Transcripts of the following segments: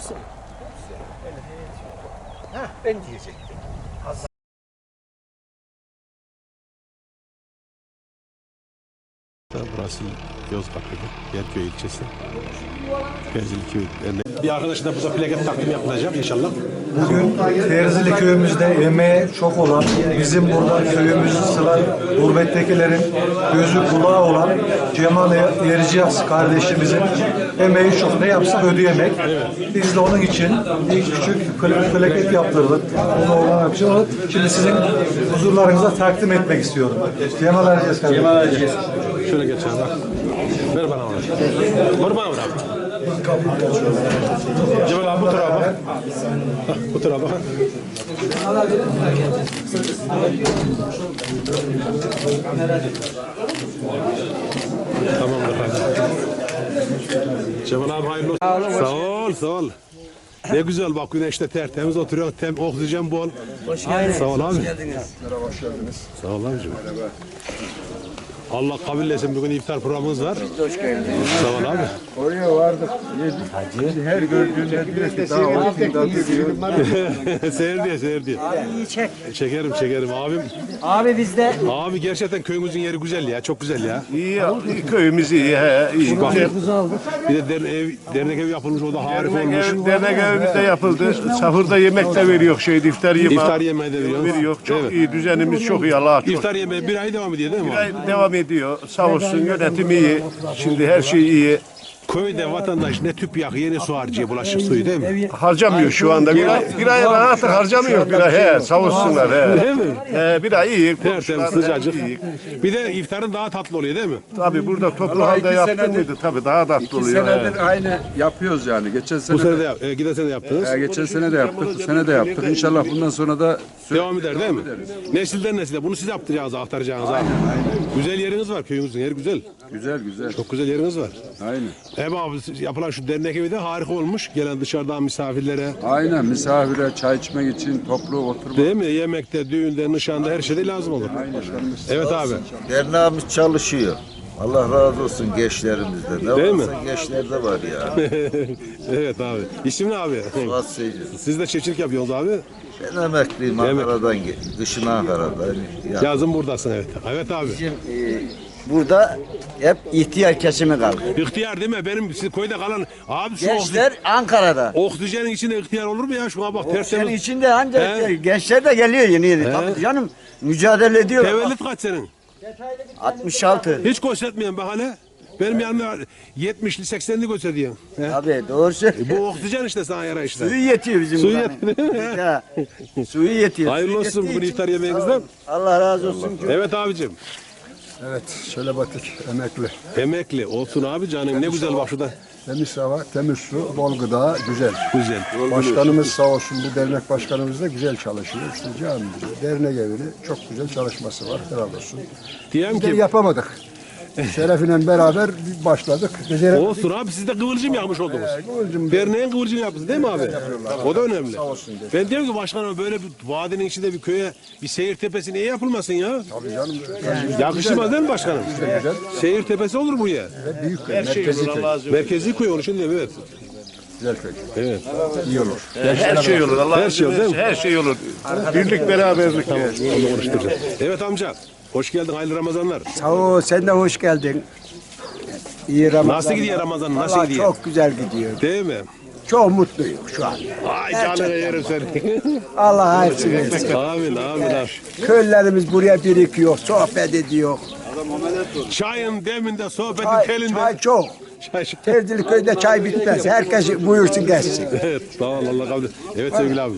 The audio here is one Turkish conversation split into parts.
Nasıl? Ha, ben diyecektim. Burası Yozgat'taki Yerköy ilçesi. Terzili Köy Derneği. Bir arkadaşına burada plaket takdim yapılacak inşallah. Bugün Terzili köyümüzde emeği çok olan, bizim burada köyümüzü sıra gurbettekilerin gözü kulağı olan Cemal Yerciyaz kardeşimizin emeği çok. Ne yapsak ödeyemek. Biz de onun için bir küçük pla- plaket yaptırdık. Onu olan için şimdi sizin huzurlarınıza takdim etmek istiyorum. Cemal Erciyaz kardeşim. Cemal Erciyaz. Şöyle geç onu abi. Cemal abi bu tarafa bak. Bu tarafa bak. Tamamdır hadi. Cemal abi hayırlı olsun. Sağ ol, sağ ol. Ne güzel bak güneşte tertemiz oturuyor. Tem, oksijen bol. Hoş geldiniz. Sağ ol abi. Merhaba, hoş geldiniz. Sağ ol abicim. Allah kabul etsin bugün iftar programımız var. Hoş geldiniz. Sağ ol abi. Oraya vardık. Yedik. Her gördüğünde diyor ki daha diyor. seyir diye seyir diye. İyi çek. Çekerim çekerim abim. Abi bizde Abi gerçekten köyümüzün yeri güzel ya. Çok güzel ya. İyi, ya, köyümüz iyi. He, iyi. Bak, Güzel. bir de derne ev, dernek evi yapılmış o da harika olmuş. ev, dernek evimiz de yapıldı. Sahurda yemek de veriyor şeydi iftar yemeği. İftar yemeği de veriyor. Veriyor. Çok Evet. iyi. Düzenimiz çok iyi. Allah'a çok. İftar yemeği bir ay devam ediyor değil mi? Bir abi? ay devam ediyor. Sağ olsun yönetim iyi. Şimdi her şey iyi. Köyde vatandaş ne tüp yakıyor ne su harcıyor bulaşık suyu değil mi? Harcamıyor şu anda. Bir ay, bir ay artık harcamıyor. Bir ay he, sağ olsunlar. He. Değil mi? He, bir ay iyi. Tertemiz Komşular sıcacık. iyi. Bir de iftarın daha tatlı oluyor değil mi? Tabii burada toplu halde yaptın mıydı? Tabii daha tatlı İki oluyor. he. senedir aynı yapıyoruz yani. Geçen sene, Bu sene de yap, e, giden sene de yaptınız. e, geçen sene de yaptık, bu sene de yaptık. İnşallah bundan sonra da Devam eder değil mi? Nesilden nesile bunu siz yaptıracaksınız, aktaracaksınız abi. Güzel yeriniz var köyümüzün yeri güzel. güzel güzel. Çok güzel yeriniz var. Aynen. Hem abi yapılan şu dernek evi de harika olmuş. Gelen dışarıdan misafirlere. Aynen misafire çay içmek için toplu oturmak. Değil mi? Yemekte, düğünde, nişanda her şeyde lazım olur. Evet abi. Derneğimiz çalışıyor. Allah razı olsun gençlerimizde. Ne Değil mi? gençlerde var ya. evet abi. İsim ne abi? Fuat Seyci. Siz de çiftçilik yapıyorsunuz abi. Ben emekliyim Ankara'dan. gel- Dışın Ankara'da. Ya, Yazın buradasın evet. Evet abi. bizim e, burada hep ihtiyar kesimi kaldı. İhtiyar değil mi? Benim siz köyde kalan abi şu Gençler Ankara'da. oksijenin içinde ihtiyar olur mu ya? Şuna bak Senin tertemiz. içinde ancak He. gençler de geliyor yeni yeni. Tabii canım mücadele ediyor. Tevellüt kaç senin? 66. Hiç göstermeyen bak hele. Benim yanımda 70'li 80'li gösteriyor. He. Tabii doğru söylüyor. Bu oksijen işte sana yara işte. Suyu yetiyor bizim Suyu buranın. yetiyor değil mi? Suyu yetiyor. Hayırlı Suyu olsun yettiği bugün için- iftar yemeğinizden. Allah razı olsun. Evet abicim. Evet, şöyle batık, emekli. Emekli olsun abi canım ne güzel bak şurada. Temiz hava, temiz su, bol gıda, güzel. Güzel. Başkanımız sağ olsun, bu dernek başkanımız da güzel çalışıyor. İşte camimizde, dernek evini çok güzel çalışması var, helal olsun. Diyelim ki yapamadık. Şeref'le beraber bir başladık. Beceremedik. olsun abi siz de kıvılcım yapmış oldunuz. kıvılcım- Derneğin kıvılcım yaptınız değil mi abi? O da önemli. Ben diyorum ki başkanım böyle bir vadinin içinde bir köye bir seyir tepesi niye yapılmasın ya? Tabii canım, Yakışmaz değil mi başkanım? Seyir tepesi olur bu ya. büyük köy, merkezi köy. Merkezi köy onun için de evet. Güzel köy. Evet. İyi olur. Her şey olur. Allah Her şey olur, değil mi? Her şey olur. Birlik beraberlik. Onu konuşturacağız. Evet amca. Hoş geldin. Hayırlı Ramazanlar. Sağ ol, sen de hoş geldin. İyi Ramazan. Nasıl gidiyor Ramazan? Nasıl Vallahi gidiyor? Çok güzel gidiyor. Değil mi? Çok mutluyum şu an. Ay canına yerim seni. Allah hayırlısı versin. amin amin amin. Köylülerimiz buraya birikiyor, sohbet ediyor. Çayın deminde, sohbetin Çay, telinde. çay çok. Çay, köyde çay bitmez. Herkes buyursun gelsin. Evet, sağ ol Allah kabul et. Evet sevgili abi.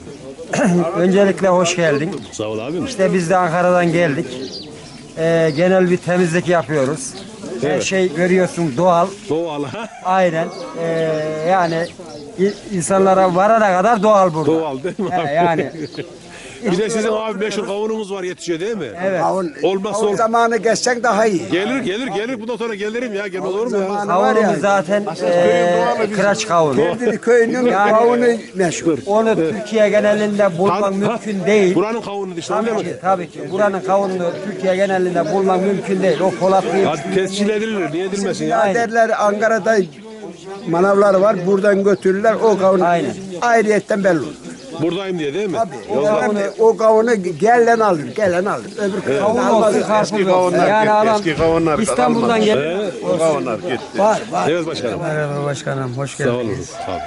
Öncelikle hoş geldin. Sağ ol abim. İşte biz de Ankara'dan geldik. Ee, genel bir temizlik yapıyoruz. Her şey görüyorsun doğal. Doğal ha. Aynen. Ee, yani i- insanlara varana kadar doğal burada. Doğal değil mi abi? He, yani. Bir de sizin abi meşhur kavununuz var yetişiyor değil mi? Evet. Kavun, Olmazsa kavun ol- zamanı geçsen daha iyi. Gelir gelir gelir. Bundan sonra gelirim ya. Gelmez olur mu ya? Zamanı var Kavunumuz ya. zaten ee, kıraç kavunu. Terdili köyünün kavunu meşhur. Onu Türkiye genelinde bulmak mümkün değil. Buranın kavunu işte. Tabii Tabii ki, tabii ki. Buranın kavununu Türkiye genelinde bulmak mümkün değil. O Polatlı'yı Hadi tescil edilir. Niye edilmesin ya? Biraderler Ankara'da manavları var. Buradan götürürler. O kavun Aynen. ayrıyetten belli olur. Buradayım diye değil mi? O kavunu, o kavunu gelen alır. Gelen alır. Öbür Kavun kavunu almaz. olsun, karpuz olsun. Yani adam İstanbul'dan gelir. Var var. Evet başkanım. Merhaba başkanım, hoş Sağ geldiniz. olun. Sağ olun.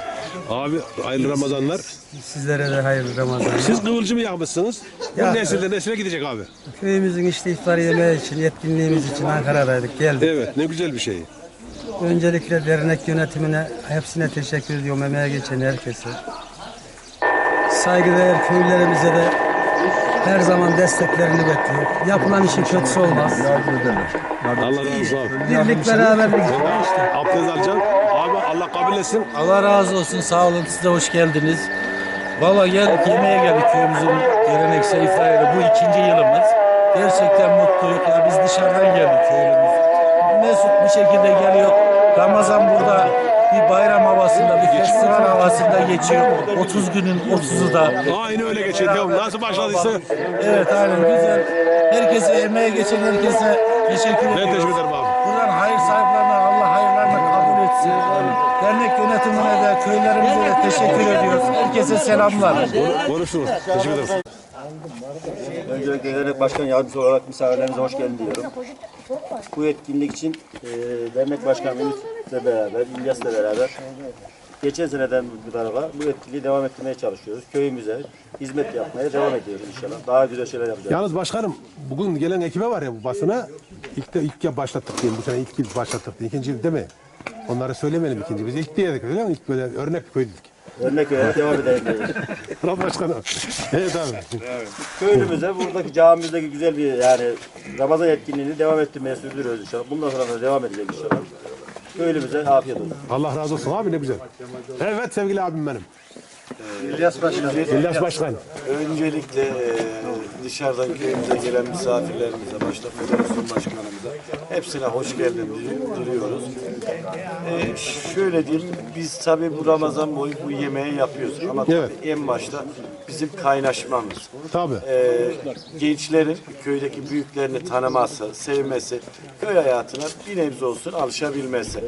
Abi hayırlı Ramazanlar. Sizlere de hayırlı Ramazanlar. Siz kıvılcımı yakmışsınız. Bu Ya. nesilde nesile gidecek abi. Köyümüzün işte iftar yemeği için, yetkinliğimiz için Ankara'daydık, geldik. Evet ne güzel bir şey. Öncelikle dernek yönetimine, hepsine teşekkür ediyorum, emeğe geçen herkese. Saygıdeğer köylerimize de her zaman desteklerini bekliyor. Yapılan işin kötüsü olmaz. Allah razı olsun. Birlik, beraberlik işte. Abdest alacağım. Abi Allah kabul etsin. Allah razı olsun. Sağ olun. Siz de hoş geldiniz. Valla geldik yemeğe geldik köyümüzün geleneksel iftarıyla. Bu ikinci yılımız. Gerçekten mutluyuz. Ya biz dışarıdan geldik köylümüz. Mesut bir şekilde geliyor. Ramazan burada havasında geçiyor. 30 günün 30'u da. Aynı öyle geçiyor. Nasıl başladıysa Evet aynen güzel. Herkese emeğe geçen herkese teşekkür ben ediyoruz. teşekkür ederim abi. Buradan hayır sahiplerine Allah hayırlarını kabul etsin. Dernek yönetimine de köylerimize de teşekkür ediyoruz. Herkese selamlar. Konuştunuz. Teşekkür ederiz. Öncelikle dernek başkan yardımcısı olarak misafirlerimize hoş geldin diyorum. Bu etkinlik için e, dernek başkanı Ümit'le beraber, İlyas'la beraber geçen seneden bu tarafa bu etkinliği devam ettirmeye çalışıyoruz. Köyümüze hizmet yapmaya devam ediyoruz inşallah. Daha güzel şeyler yapacağız. Yalnız başkanım bugün gelen ekibe var ya bu basına ilk de ilk ya başlattık diyeyim. Bu sene ilk yıl başlattık diye. İkinci yıl değil mi? Onları söylemeyelim ikinci. Biz ilk diyedik öyle mi? İlk böyle örnek koyduk. Örnek olarak devam edelim. Bravo başkanım. Evet abi. Köylümüze buradaki camimizdeki güzel bir yani Ramazan etkinliğini devam ettirmeye sürdürüyoruz inşallah. Bundan sonra da devam edecek inşallah. Köylümüze afiyet olsun. Allah razı olsun abi ne güzel. Evet sevgili abim benim. İlyas Başkan. İlyas Başkan. Öncelikle e, dışarıdan köyümüze gelen misafirlerimize, başta federasyon başkanımıza hepsine hoş geldin di- diyoruz. E, şöyle diyeyim, biz tabii bu Ramazan boyu bu yemeği yapıyoruz ama tabii Evet. en başta bizim kaynaşmamız. Tabii. E, gençlerin köydeki büyüklerini tanıması, sevmesi, köy hayatına bir nebze olsun alışabilmesi.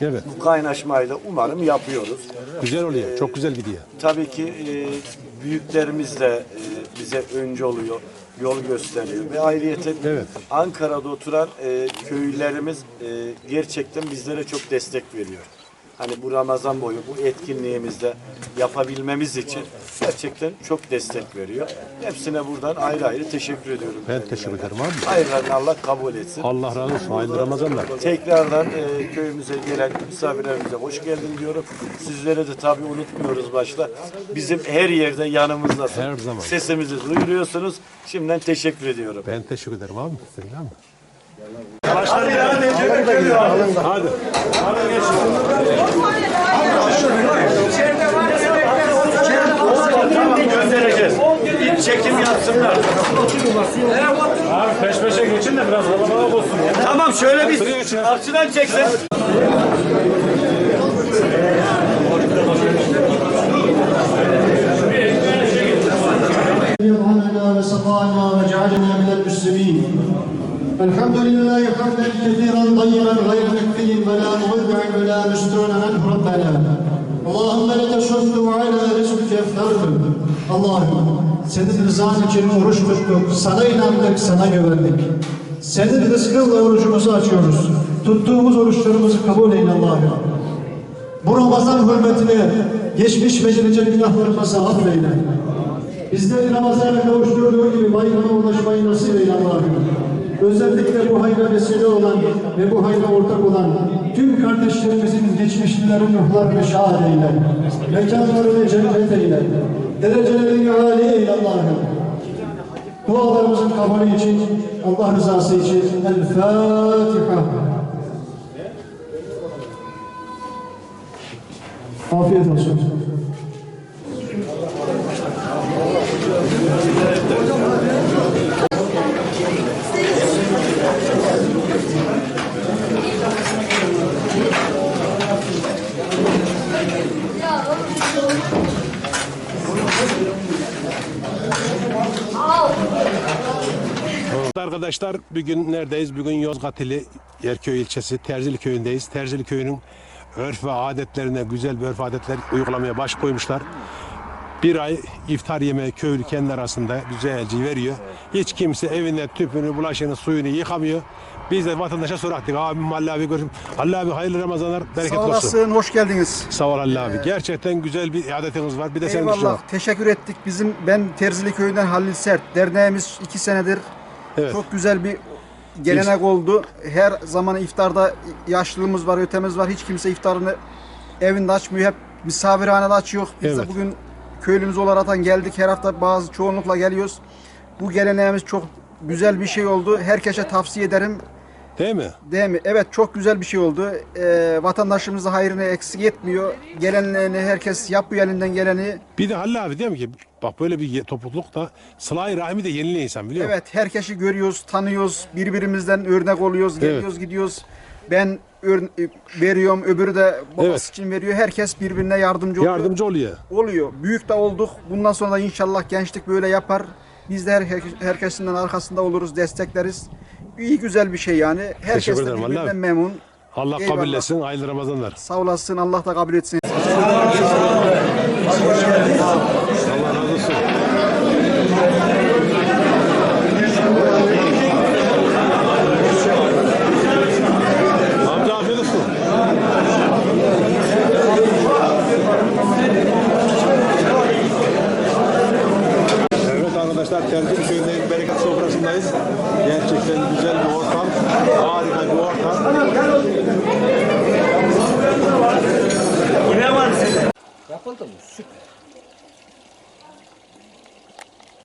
Evet. Bu kaynaşmayı da umarım yapıyoruz. Güzel oluyor. Çok güzel gidiyor. Tabii ki e, büyüklerimiz de e, bize önce oluyor, yol gösteriyor ve ayrıyeten Evet. Ankara'da oturan e, köylülerimiz e, gerçekten bizlere çok destek veriyor. Hani bu Ramazan boyu bu etkinliğimizde yapabilmemiz için gerçekten çok destek veriyor. Hepsine buradan ayrı ayrı teşekkür ediyorum. Ben teşekkür ederim abi. Hayırlarını Allah kabul etsin. Allah razı olsun. Hayırlı Ramazanlar. Tekrardan e, köyümüze gelen misafirlerimize hoş geldin diyorum. Sizleri de tabii unutmuyoruz başta. Bizim her yerde yanımızdasın. Her zaman. Sesimizi duyuruyorsunuz. Şimdiden teşekkür ediyorum. Ben teşekkür ederim abi. Sevgili abi. Hadi. Göndereceğiz. Bir çekim yapsınlar. Abi peş peşe geçin de biraz kalabalık olsun. Tamam şöyle bir karşıdan çeksin. الحمد لله حمدا كثيرا طيبا غير مكفي ولا مودع ولا مستون عنه ربنا اللهم لك الشكر وعلى رزقك افترض Allah'ım senin rızan için oruç tuttuk, sana inandık, sana güvendik. Senin rızkınla orucumuzu açıyoruz. Tuttuğumuz oruçlarımızı kabul eyle Allah'ım. Bu Ramazan hürmetine geçmiş ve gelecek günahlarımızı affeyle. Bizleri Ramazan'a kavuşturduğu gibi bayrama ulaşmayı nasip eyle Allah'ım. Özellikle bu hayra vesile olan ve bu hayra ortak olan tüm kardeşlerimizin geçmişlerin ruhlarını şad eyle. Mekanlarını cennet eyle. Derecelerini âli eyle Allah'ım. Dualarımızın kabulü için, Allah rızası için El Fatiha. Afiyet olsun. Arkadaşlar bugün neredeyiz? Bugün Yozgat ili Yerköy ilçesi Terzili köyündeyiz. Terzili köyünün örf ve adetlerine güzel bir örf adetler uygulamaya baş koymuşlar. Bir ay iftar yemeği köylü kendi arasında güzelce veriyor. Hiç kimse evinde tüpünü, bulaşığını, suyunu yıkamıyor. Biz de vatandaşa soraktık. Abim Halil abi görüşüm. Halil abi hayırlı Ramazanlar, bereketli Sağ olsun. olasın, hoş geldiniz. Sağ ol Halil abi. Gerçekten güzel bir adetiniz var. Bir de senin Eyvallah, teşekkür ettik. Bizim ben Terzili Köyü'nden Halil Sert. Derneğimiz iki senedir Evet. çok güzel bir gelenek oldu. Her zaman iftarda yaşlılığımız var, ötemiz var. Hiç kimse iftarını evinde açmıyor. Hep misafirhanede açıyor. Biz Evet. de bugün köylümüz olarak geldik. Her hafta bazı çoğunlukla geliyoruz. Bu geleneğimiz çok güzel bir şey oldu. Herkese tavsiye ederim. Değil mi? Değil mi? Evet çok güzel bir şey oldu. Ee, vatandaşımız da hayrını eksik etmiyor. Gelenlerini herkes yapıyor elinden geleni. Bir de Halil abi diyorum ki bak böyle bir ye- toplulukta sıla-i rahmi de yenileyen insan biliyor musun? Evet herkesi görüyoruz, tanıyoruz, birbirimizden örnek oluyoruz, geliyoruz, gidiyoruz. Ben ör- veriyorum, öbürü de babası Evet. için veriyor. Herkes birbirine yardımcı oluyor. Yardımcı oluyor. Oluyor. Büyük de olduk. Bundan sonra da inşallah gençlik böyle yapar. Biz de her, herkesinden arkasında oluruz, destekleriz. İyi güzel bir şey yani. Herkes de ederim, birbirinden vallahi. memnun. Allah Eyvallah. kabul etsin. Hayırlı Ramazanlar. Sağ olasın. Allah da kabul etsin.